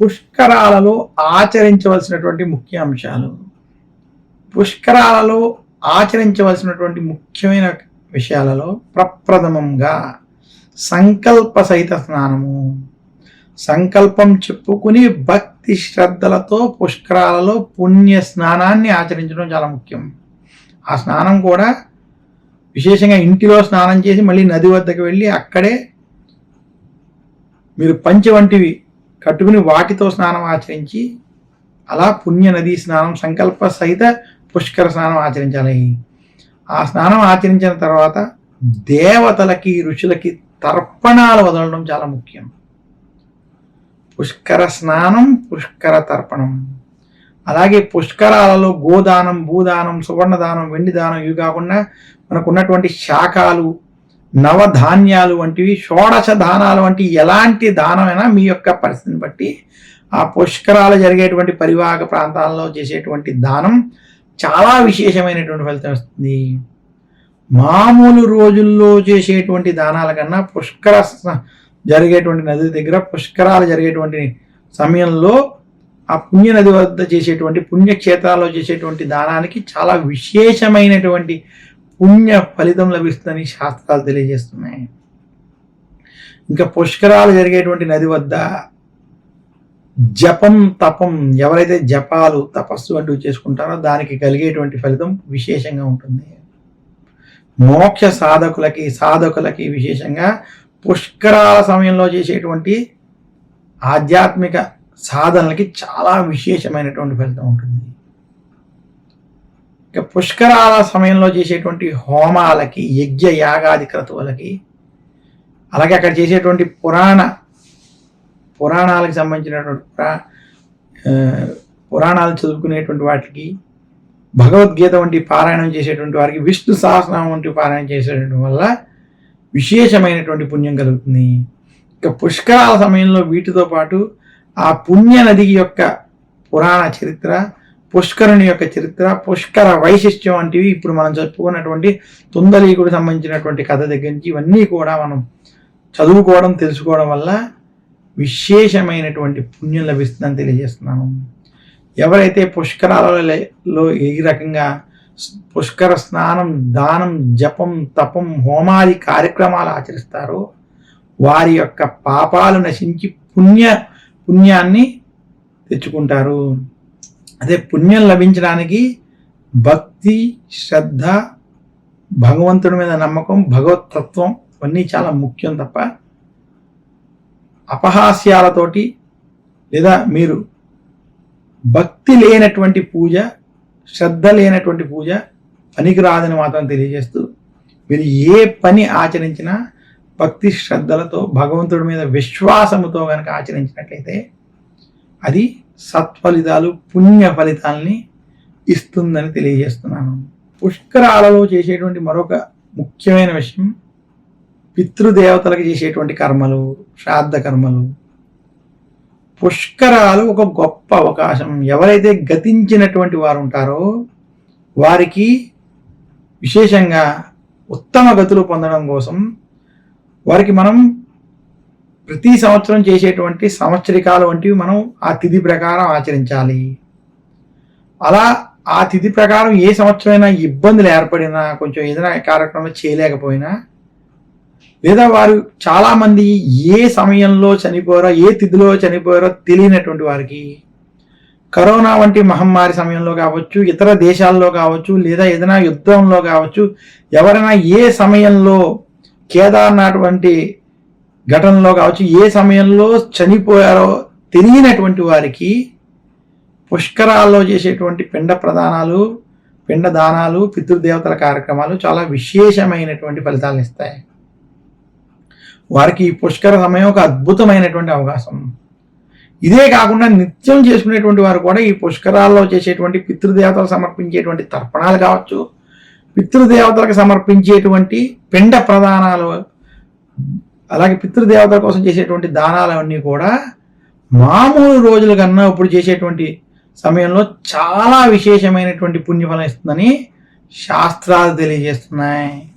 పుష్కరాలలో ఆచరించవలసినటువంటి ముఖ్య అంశాలు పుష్కరాలలో ఆచరించవలసినటువంటి ముఖ్యమైన విషయాలలో ప్రప్రథమంగా సంకల్ప సహిత స్నానము. సంకల్పం చెప్పుకుని భక్తి శ్రద్ధలతో పుష్కరాలలో పుణ్య స్నానాన్ని ఆచరించడం చాలా ముఖ్యం. ఆ స్నానం కూడా విశేషంగా ఇంటిలో స్నానం చేసి మళ్ళీ నది వద్దకు వెళ్ళి అక్కడే మీరు పంచి వంటివి కట్టుకుని వాటితో స్నానం ఆచరించి అలా పుణ్య నదీ స్నానం సంకల్ప సహిత పుష్కర స్నానం ఆచరించాలి. ఆ స్నానం ఆచరించిన తర్వాత దేవతలకి ఋషులకి తర్పణాలు వదలడం చాలా ముఖ్యం. పుష్కర స్నానం పుష్కర తర్పణం. అలాగే పుష్కరాలలో గోదానం భూదానం సువర్ణదానం వెండి దానం ఇవి కాకుండా మనకు ఉన్నటువంటి శాఖాలు నవధాన్యాలు వంటివి షోడశ దానాలు వంటి ఎలాంటి దానమైనా మీ యొక్క పరిస్థితిని బట్టి ఆ పుష్కరాలు జరిగేటువంటి పరివాహక ప్రాంతాల్లో చేసేటువంటి దానం చాలా విశేషమైనటువంటి ఫలితం వస్తుంది మామూలు రోజుల్లో చేసేటువంటి దానాల కన్నా పుష్కర జరిగేటువంటి నది దగ్గర పుష్కరాలు జరిగేటువంటి సమయంలో ఆ పుణ్య నది వద్ద చేసేటువంటి పుణ్యక్షేత్రాల్లో చేసేటువంటి దానానికి చాలా విశేషమైనటువంటి పుణ్య ఫలితం లభిస్తుందని శాస్త్రాలు తెలియజేస్తున్నాయి. ఇంకా పుష్కరాలు జరిగేటువంటి నది వద్ద జపం తపం ఎవరైతే జపాలు తపస్సు అంటూ చేసుకుంటారో దానికి కలిగేటువంటి ఫలితం విశేషంగా ఉంటుంది. మోక్ష సాధకులకి సాధకులకి విశేషంగా పుష్కరాల సమయంలో చేసేటువంటి ఆధ్యాత్మిక సాధనలకి చాలా విశేషమైనటువంటి ఫలితం ఉంటుంది. ఇక పుష్కరాల సమయంలో చేసేటువంటి హోమాలకి యజ్ఞ యాగాది క్రతువులకి అలాగే అక్కడ చేసేటువంటి పురాణ పురాణాలకు సంబంధించినటువంటి పురా పురాణాలు చదువుకునేటువంటి వాటికి భగవద్గీత వంటి పారాయణం చేసేటువంటి వారికి విష్ణు సహస్రనామం వంటి పారాయణం చేసేటువంటి వల్ల విశేషమైనటువంటి పుణ్యం కలుగుతుంది. ఇక పుష్కరాల సమయంలో వీటితో పాటు ఆ పుణ్య నది యొక్క పురాణ చరిత్ర పుష్కరుని యొక్క చరిత్ర పుష్కర వైశిష్ట్యం వంటివి ఇప్పుడు మనం చెప్పుకున్నటువంటి తుందలీకుడు సంబంధించినటువంటి కథ దగ్గర నుంచి ఇవన్నీ కూడా మనం చదువుకోవడం తెలుసుకోవడం వల్ల విశేషమైనటువంటి పుణ్యం లభిస్తుందని తెలియజేస్తున్నాను. ఎవరైతే పుష్కరాలలో ఏ రకంగా పుష్కర స్నానం దానం జపం తపం హోమాది కార్యక్రమాలు ఆచరిస్తారో వారి యొక్క పాపాలు నశించి పుణ్య పుణ్యాన్ని తెచ్చుకుంటారు. అదే పుణ్యం లభించడానికి భక్తి శ్రద్ధ భగవంతుడి మీద నమ్మకం భగవతత్వం ఇవన్నీ చాలా ముఖ్యం తప్ప అపహాస్యాలతోటి లేదా మీరు భక్తి లేనటువంటి పూజ శ్రద్ధ లేనటువంటి పూజ పనికిరాదని మాత్రం తెలియజేస్తూ మీరు ఏ పని ఆచరించినా భక్తి శ్రద్ధలతో భగవంతుడి మీద విశ్వాసముతో కనుక ఆచరించినట్లయితే అది సత్ఫలితాలు పుణ్య ఫలితాలని ఇస్తుందని తెలియజేస్తున్నాను. పుష్కరాలలో చేసేటువంటి మరొక ముఖ్యమైన విషయం పితృదేవతలకు చేసేటువంటి కర్మలు శ్రాద్ధ కర్మలు. పుష్కరాలు ఒక గొప్ప అవకాశం. ఎవరైతే గతించినటువంటి వారు ఉంటారో వారికి విశేషంగా ఉత్తమ గతులు పొందడం కోసం వారికి మనం ప్రతి సంవత్సరం చేసేటువంటి సంవత్సరికాలు వంటివి మనం ఆ తిథి ప్రకారం ఆచరించాలి. అలా ఆ తిథి ప్రకారం ఏ సంవత్సరమైనా ఇబ్బందులు ఏర్పడినా కొంచెం ఏదైనా కార్యక్రమం చేయలేకపోయినా లేదా వారు చాలామంది ఏ సమయంలో చనిపోయారో ఏ తిథిలో చనిపోయారో తెలియనటువంటి వారికి కరోనా వంటి మహమ్మారి సమయంలో కావచ్చు ఇతర దేశాల్లో కావచ్చు లేదా ఏదైనా యుద్ధంలో కావచ్చు ఎవరైనా ఏ సమయంలో కేదార్నాథ్ వంటి ఘటనలో కావచ్చు ఏ సమయంలో చనిపోయారో తెలియనటువంటి వారికి పుష్కరాల్లో చేసేటువంటి పిండ ప్రదానాలు పిండ దానాలు పితృదేవతల కార్యక్రమాలు చాలా విశేషమైనటువంటి ఫలితాలను ఇస్తాయి. వారికి ఈ పుష్కర సమయం ఒక అద్భుతమైనటువంటి అవకాశం. ఇదే కాకుండా నిత్యం చేసుకునేటువంటి వారు కూడా ఈ పుష్కరాల్లో చేసేటువంటి పితృదేవతలు సమర్పించేటువంటి తర్పణాలు కావచ్చు పితృదేవతలకు సమర్పించేటువంటి పిండ ప్రదానాలు అలాగే పితృదేవతల కోసం చేసేటువంటి దానాలన్నీ కూడా మామూలు రోజుల కన్నా ఇప్పుడు చేసేటువంటి సమయంలో చాలా విశేషమైనటువంటి పుణ్యఫలం ఇస్తుందని శాస్త్రాలు తెలియజేస్తున్నాయి.